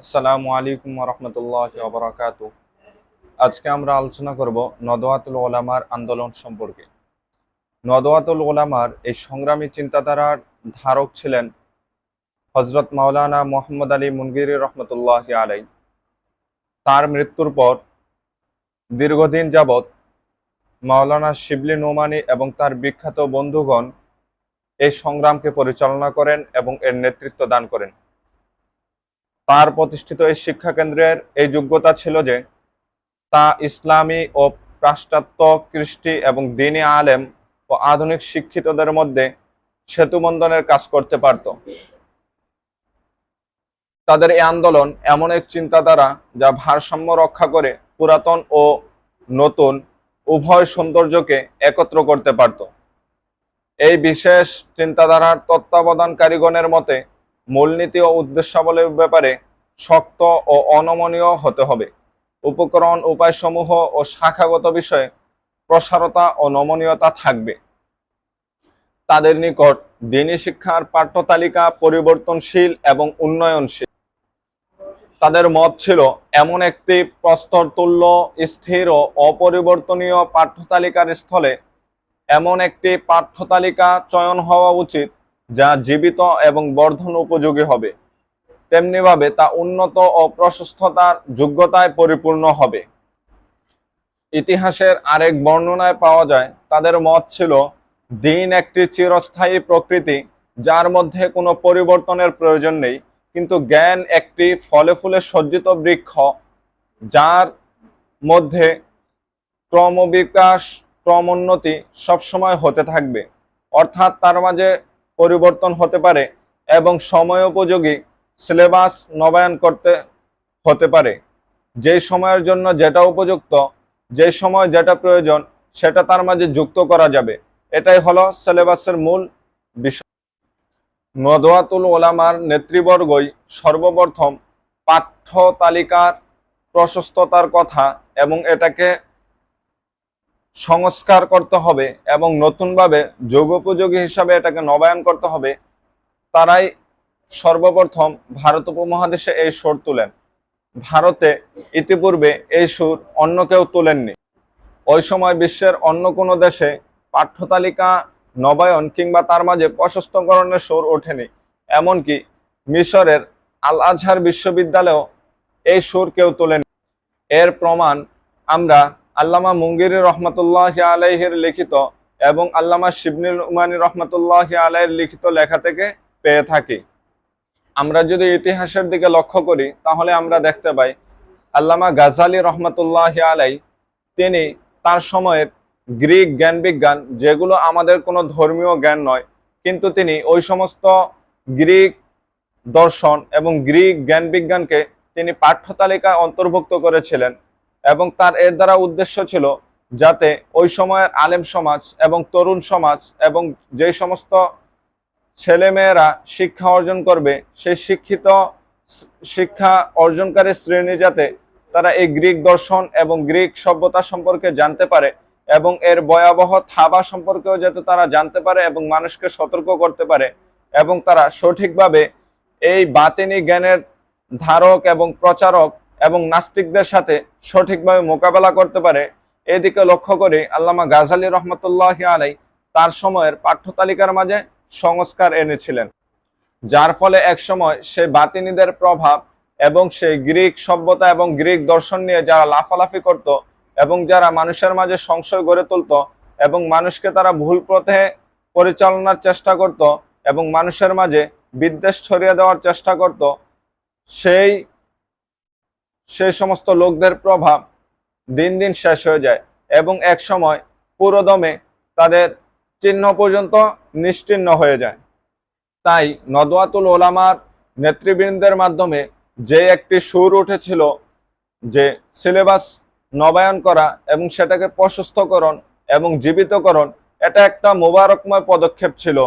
আসসালামু আলাইকুম রহমতুল্লাহ ববরাকাতু আজকে আমরা আলোচনা করব নদওয়াতুল ওলামার আন্দোলন সম্পর্কে। নদওয়াতুল ওলামার এই সংগ্রামী চিন্তাধারার ধারক ছিলেন হজরত মাওলানা মোহাম্মদ আলী মুনগির রহমতুল্লাহ আলাই তার মৃত্যুর পর দীর্ঘদিন যাবৎ মাওলানা শিবলি নোমানি এবং তার বিখ্যাত বন্ধুগণ এই সংগ্রামকে পরিচালনা করেন এবং এর নেতৃত্ব দান করেন। তার প্রতিষ্ঠিত এই শিক্ষা কেন্দ্রের এই যোগ্যতা ছিল যে তা ইসলামী ও পাশ্চাত্য কৃষ্টি এবং দিনী আলেম ও আধুনিক শিক্ষিতদের মধ্যে সেতুবন্ধনের কাজ করতে পারত। তাদের এই আন্দোলন এমন এক চিন্তাধারা যা ভারসাম্য রক্ষা করে পুরাতন ও নতুন উভয় সৌন্দর্যকে একত্র করতে পারত। এই বিশেষ চিন্তাধারার তত্ত্বাবধানকারীগণের মতে মূলনীতি ও উদ্দেশ্যাবলীর ব্যাপারে শক্ত ও অনমনীয় হতে হবে। উপকরণ, উপায়সমূহ ও শাখাগত বিষয়ে প্রসারতা ও নমনীয়তা থাকবে। তাদের নিকট দিনী শিক্ষার পাঠ্যতালিকা পরিবর্তনশীল এবং উন্নয়নশীল। তাদের মত ছিল এমন একটি প্রস্তরতুল্য স্থির ও অপরিবর্তনীয় পাঠ্যতালিকার স্থলে এমন একটি পাঠ্যতালিকা চয়ন হওয়া উচিত যা জীবিত এবং বর্ধন উপযোগী হবে। তেমনিভাবে তা উন্নত ও প্রশস্ততার যোগ্যতায় পরিপূর্ণ হবে। ইতিহাসের আরেক বর্ণনায় পাওয়া যায়, তাদের মত ছিল, দিন একটি চিরস্থায়ী প্রকৃতি, যার মধ্যে কোনো পরিবর্তনের প্রয়োজন নেই, কিন্তু জ্ঞান একটি ফলে ফুলে সজ্জিত বৃক্ষ, যার মধ্যে ক্রমবিকাশ, ক্রমোন্নতি সবসময় হতে থাকবে। অর্থাৎ তার মাঝে পরিবর্তন হতে পারে এবং সময় উপযোগী সিলেবাস নবায়ন করতে হতে পারে। যেই সময়ের জন্য যেটা উপযুক্ত, যে সময় যেটা প্রয়োজন, সেটা তার মাঝে যুক্ত করা যাবে। এটাই হলো সিলেবাসের মূল বিষয়। নদওয়াতুল ওলামার নেতৃবর্গই সর্বপ্রথম পাঠ্য তালিকার প্রশস্ততার কথা এবং এটাকে সংস্কার করতে হবে এবং নতুনভাবে যোগোপযোগী হিসাবে এটাকে নবায়ন করতে হবে। তারাই সর্বপ্রথম ভারত উপমহাদেশে এই সুর তুলেন। ভারতে ইতিপূর্বে এই সুর অন্য কেউ তুলেননি। ওই সময় বিশ্বের অন্য কোনো দেশে পাঠ্যতালিকা, নবায়ন কিংবা তার মাঝে প্রশস্তকরণের সুর ওঠেনি। এমনকি মিশরের আল আজহার বিশ্ববিদ্যালয়েও এই সুর কেউ তোলেন এর প্রমাণ আমরা আল্লামা মুঙ্গির রহমতুল্লাহ আলাইহের লিখিত এবং আল্লামা শিবনুল উমানি রহমতুল্লাহ আলাইয়ের লিখিত লেখা থেকে পেয়ে থাকি। আমরা যদি ইতিহাসের দিকে লক্ষ্য করি, তাহলে আমরা দেখতে পাই, আল্লামা গাজালি রহমতুল্লাহ আলাই, তিনি তার সময়ের গ্রিক জ্ঞান বিজ্ঞান, যেগুলো আমাদের কোনো ধর্মীয় জ্ঞান নয়, কিন্তু তিনি ওই সমস্ত গ্রিক দর্শন এবং গ্রিক জ্ঞান বিজ্ঞানকে তিনি পাঠ্য তালিকায় অন্তর্ভুক্ত করেছিলেন এবং তার এর দ্বারা উদ্দেশ্য ছিল যাতে ওই সময়ের আলেম সমাজ এবং তরুণ সমাজ এবং যে সমস্ত ছেলেমেয়েরা শিক্ষা অর্জন করবে। সেই শিক্ষিত শিক্ষা অর্জনকারী শ্রেণি যাতে তারা এই গ্রিক দর্শন এবং গ্রিক সভ্যতা সম্পর্কে জানতে পারে এবং এর ভয়াবহ থাবা সম্পর্কেও যাতে তারা জানতে পারে এবং মানুষকে সতর্ক করতে পারে এবং তারা সঠিকভাবে এই বাতিনি জ্ঞানের ধারক এবং প্রচারক এবং নাস্তিকদের সাথে সঠিকভাবে মোকাবেলা করতে পারে। এদিকে লক্ষ্য করে আল্লামা গাজালি রহমতুল্লাহ আলাই তার সময়ের পাঠ্য তালিকার মাঝে সংস্কার এনেছিলেন। যার ফলে একসময় সেই বাতিনিদের প্রভাব এবং সেই গ্রিক সভ্যতা এবং গ্রিক দর্শন নিয়ে যারা লাফালাফি করত এবং যারা মানুষের মাঝে সংশয় গড়ে তুলত এবং মানুষকে তারা ভুল পথে পরিচালনার চেষ্টা করত এবং মানুষের মাঝে বিদ্বেষ ছড়িয়ে দেওয়ার চেষ্টা করত, সেই সেই সমস্ত লোকদের প্রভাব দিন দিন শেষ হয়ে যায় এবং এক সময় পুরোদমে তাদের চিহ্ন পর্যন্ত নিশ্চিহ্ন হয়ে যায়। তাই নদওয়াতুল ওলামার নেতৃবৃন্দের মাধ্যমে যে একটি সুর উঠেছিল যে সিলেবাস নবায়ন করা এবং সেটাকে প্রশস্তকরণ এবং জীবিতকরণ, এটা একটা মোবারকময় পদক্ষেপ ছিল।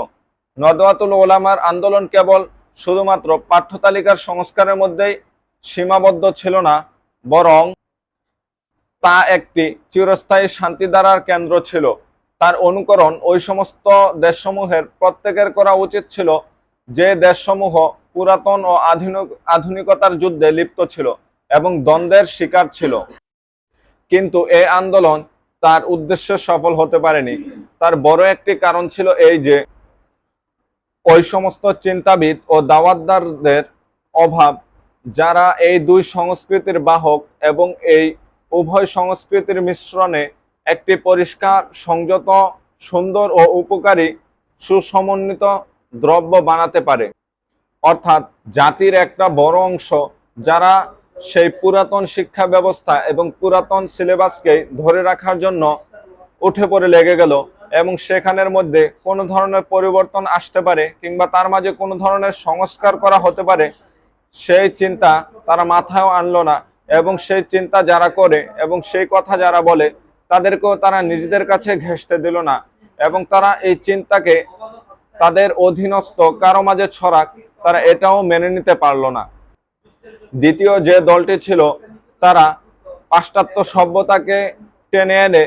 নদওয়াতুল ওলামার আন্দোলন কেবল শুধুমাত্র পাঠ্যতালিকার সংস্কারের মধ্যেই সীমাবদ্ধ ছিল না, বরং তা একটি চিরস্থায়ী শান্তিধারার কেন্দ্র ছিল। তার অনুকরণ ওই সমস্ত দেশসমূহের প্রত্যেকের করা উচিত ছিল। যে দেশসমূহ পুরাতন ও আধুনিক, আধুনিকতার যুদ্ধে লিপ্ত ছিল এবং দ্বন্দ্বের শিকার ছিল। কিন্তু এই আন্দোলন তার উদ্দেশ্য সফল হতে পারেনি। তার বড় একটি কারণ ছিল এই যে, ওই সমস্ত চিন্তাবিদ ও দাওয়াতদারদের অভাব, যারা এই দুই সংস্কৃতির বাহক এবং এই উভয় সংস্কৃতির মিশ্রণে একটি পরিষ্কার, সংযত, সুন্দর ও উপকারী সুসমন্বিত দ্রব্য বানাতে পারে। অর্থাৎ জাতির একটা বড় অংশ যারা সেই পুরাতন শিক্ষা ব্যবস্থা এবং পুরাতন সিলেবাসকে ধরে রাখার জন্য উঠে পড়ে লেগে গেল এবং সেখানের মধ্যে কোনো ধরনের পরিবর্তন আসতে পারে কিংবা তার মাঝে কোনো ধরনের সংস্কার করা হতে পারে, সেই চিন্তা তারা মাথায়ও আনলো না এবং সেই চিন্তা যারা করে এবং সেই কথা যারা বলে তাদেরকেও তারা নিজেদের কাছে ঘেঁষতে দিল না এবং তারা এই চিন্তাকে তাদের অধীনস্থ কারও মাঝে ছড়াক, তারা এটাও মেনে নিতে পারল না। দ্বিতীয় যে দলটি ছিল, তারা পাশ্চাত্য সভ্যতাকে টেনে এনে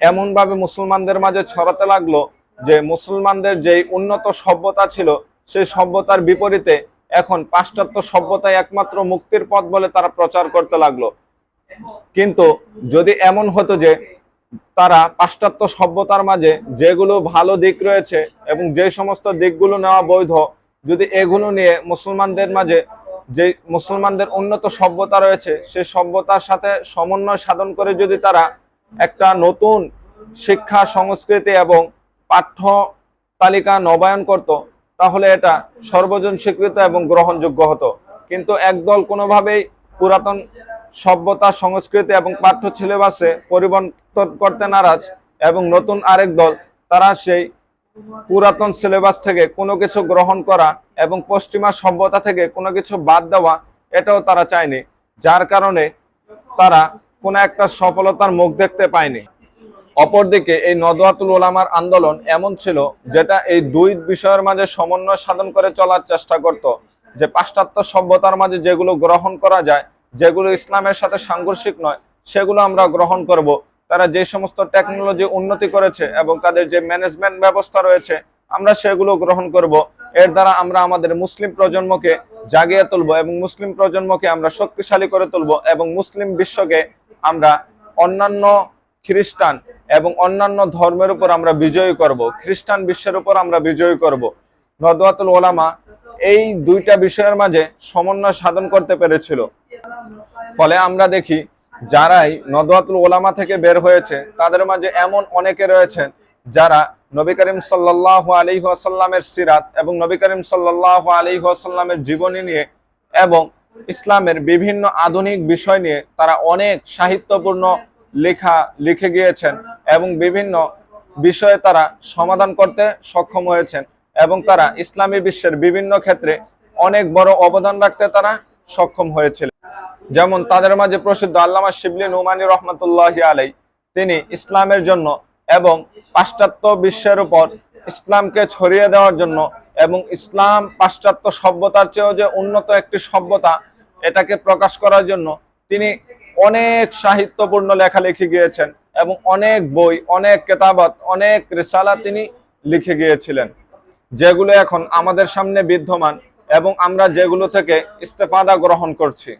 এমনভাবে মুসলমানদের মাঝে ছড়াতে লাগল যে মুসলমানদের যেই উন্নত সভ্যতা ছিল, সেই সভ্যতার বিপরীতে এখন পাশ্চাত্য সভ্যতাই একমাত্র মুক্তির পথ বলে তারা প্রচার করতে লাগল। কিন্তু যদি এমন হতো যে তারা পাশ্চাত্য সভ্যতার মাঝে যেগুলো ভালো দিক রয়েছে এবং যে সমস্ত দিকগুলো নেওয়া বৈধ, যদি এগুলো নিয়ে মুসলমানদের মাঝে যে মুসলমানদের উন্নত সভ্যতা রয়েছে সেই সভ্যতার সাথে সমন্বয় সাধন করে যদি তারা একটা নতুন শিক্ষা, সংস্কৃতি এবং পাঠ্য তালিকা নবায়ন করত, তাহলে এটা সর্বজন স্বীকৃত এবং গ্রহণযোগ্য হতো। কিন্তু একদল কোনোভাবেই পুরাতন সভ্যতা, সংস্কৃতি এবং পাঠ্য সিলেবাসে পরিবর্তন করতে নারাজ এবং নতুন আরেক দল, তারা সেই পুরাতন সিলেবাস থেকে কোনো কিছু গ্রহণ করা এবং পশ্চিমা সভ্যতা থেকে কোনো কিছু বাদ দেওয়া, এটাও তারা চায়নি, যার কারণে তারা কোনো একটা সফলতার মুখ দেখতে পায়নি। অপরদিকে এই নদওয়াতুল ওলামার আন্দোলন এমন ছিল যেটা এই দুই বিষয়ের মাঝে সমন্বয় সাধন করে চলার চেষ্টা করত, যে পাশ্চাত্য সভ্যতার মাঝে যেগুলো গ্রহণ করা যায় যেগুলো ইসলামের সাথে সাংঘর্ষিক নয়, সেগুলো আমরা গ্রহণ করব। তারা যে সমস্ত টেকনোলজি উন্নতি করেছে এবং তাদের যে ম্যানেজমেন্ট ব্যবস্থা রয়েছে, আমরা সেগুলো গ্রহণ করব। এর দ্বারা আমরা আমাদের মুসলিম প্রজন্মকে জাগিয়ে তুলব এবং মুসলিম প্রজন্মকে আমরা শক্তিশালী করে তুলব এবং মুসলিম বিশ্বকে আমরা অন্যান্য খ্রিস্টান এবং অন্যান্য ধর্মের উপর আমরা বিজয়ী করব। খ্রিস্টান বিশ্বের উপর আমরা বিজয়ী করব। নদওয়াতুল ওলামা এই দুইটা বিষয়ের মাঝে সমন্বয় সাধন করতে পেরেছিল। ফলে আমরা দেখি যারাই নদওয়াতুল ওলামা থেকে বের হয়েছে, তাদের মাঝে এমন অনেকে রয়েছেন যারা নবী করিম সাল্লাহ আলী আসাল্লামের সিরাত এবং নবী করিম সাল্লাহ আলী আসাল্লামের জীবনী নিয়ে এবং ইসলামের বিভিন্ন আধুনিক বিষয় নিয়ে তারা অনেক সাহিত্যপূর্ণ লেখা লিখে গিয়েছেন এবং বিভিন্ন বিষয়ে তারা সমাধান করতে সক্ষম হয়েছেন এবং তারা ইসলামী বিশ্বের বিভিন্ন ক্ষেত্রে অনেক বড় অবদান রাখতে তারা সক্ষম হয়েছিল যেমন তাদের মাঝে প্রসিদ্ধ আল্লামা শিবলি নুমানি রহমতুল্লাহ আলাই তিনি ইসলামের জন্য এবং পাশ্চাত্য বিশ্বের উপর ইসলামকে ছড়িয়ে দেওয়ার জন্য এবং ইসলাম পাশ্চাত্য সভ্যতার চেয়েও যে উন্নত একটি সভ্যতা, এটাকে প্রকাশ করার জন্য তিনি অনেক সাহিত্যপূর্ণ লেখা লিখে গিয়েছেন এবং অনেক বই, অনেক কেতাবত, অনেক রিসালা তিনি লিখে গিয়েছিলেন, যেগুলো এখন আমাদের সামনে বিদ্যমান এবং আমরা যেগুলো থেকে ইস্তেফাদা গ্রহণ করছি।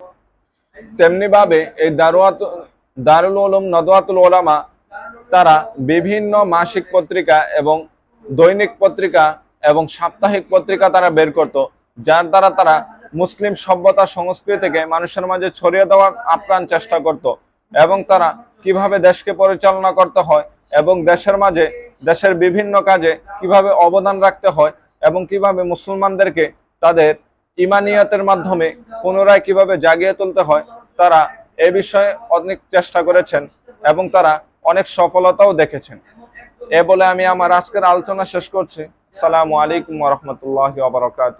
তেমনি ভাবে এই দারুয়াত দারুল উলুম নদওয়াতুল ওলামা তারা বিভিন্ন মাসিক পত্রিকা এবং দৈনিক পত্রিকা এবং সাপ্তাহিক পত্রিকা তারা বের করত, যার দ্বারা তারা মুসলিম সভ্যতা সংস্কৃতিকে মানুষের মাঝে ছড়িয়ে দেওয়ার আপ্রাণ চেষ্টা করত এবং তারা কীভাবে দেশকে পরিচালনা করতে হয় এবং দেশের মাঝে, দেশের বিভিন্ন কাজে কীভাবে অবদান রাখতে হয় এবং কীভাবে মুসলমানদেরকে তাদের ইমানিয়াতের মাধ্যমে পুনরায় কীভাবে জাগিয়ে তুলতে হয়, তারা এ বিষয়ে অনেক চেষ্টা করেছেন এবং তারা অনেক সফলতাও দেখেছেন। এ বলে আমি আমার আজকের আলোচনা শেষ করছি। সালামু আলাইকুম রহমতুল্লাহ বারকাত